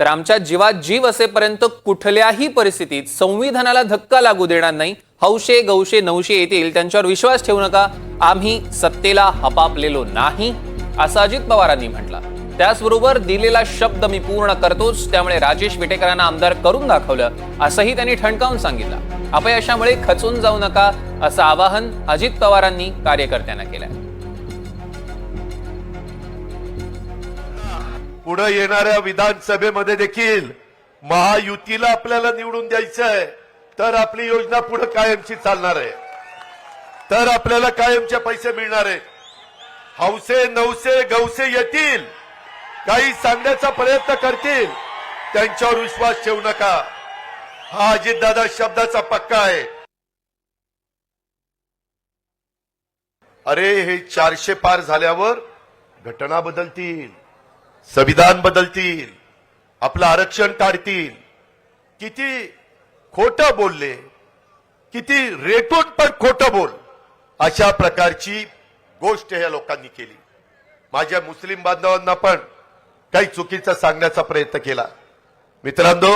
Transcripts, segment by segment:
तर आमच्या जीवात जीव असेपर्यंत कुठल्याही परिस्थितीत संविधानाला धक्का लागू देणार नाही. हौशे गौशे नऊशे येतील त्यांच्यावर विश्वास ठेवू नका. आम्ही सत्तेला हपापलेलो नाही असं अजित पवारांनी म्हटलं. त्याचबरोबर दिलेला शब्द मी पूर्ण करतोच त्यामुळे राजेश विटेकरांना आमदार करून दाखवलं असंही त्यांनी ठणकावून सांगितलं. अपयशामुळे खचून जाऊ नका असं आवाहन अजित पवारांनी कार्यकर्त्यांना केलंय. पुढे येणाऱ्या विधानसभेमध्ये देखील महायुतीला आपल्याला निवडून द्यायचं आहे तर आपली योजना पुढे कायमची चालणार आहे. तर आपल्याला कायमचे पैसे मिळणार आहे. हौसे नवसे गवसे येतील. काही सांगण्याचा प्रयत्न करतील. त्यांच्यावर विश्वास ठेवू नका. हा अजितदादा शब्दाचा पक्का आहे. अरे हे चारशे पार झाल्यावर घटना बदलतील. संविधान बदलतील आपलं आरक्षण काढतील. किती खोटं बोलले किती रेटून पण खोटं बोल अशा प्रकारची गोष्ट या लोकांनी केली. माझ्या मुस्लिम बांधवांना पण काही चुकीचं सांगण्याचा प्रयत्न केला. मित्रांनो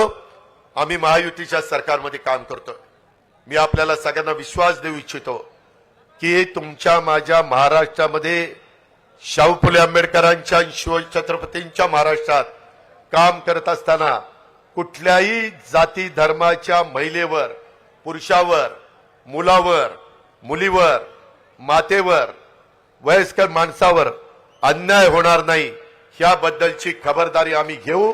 आम्ही महायुतीच्या सरकारमध्ये काम करतोय. मी आपल्याला सगळ्यांना विश्वास देऊ इच्छितो की तुमच्या माझ्या महाराष्ट्रामध्ये शाहू फुले आंबेडकरांच्या आणि शिव छत्रपतींच्या महाराष्ट्रात काम करत असताना कुठल्याही जाती धर्माच्या महिलेवर पुरुषावर मुलावर मुलीवर मातेवर वयस्कर माणसावर अन्याय होणार नाही याबद्दलची खबरदारी आम्ही घेऊ.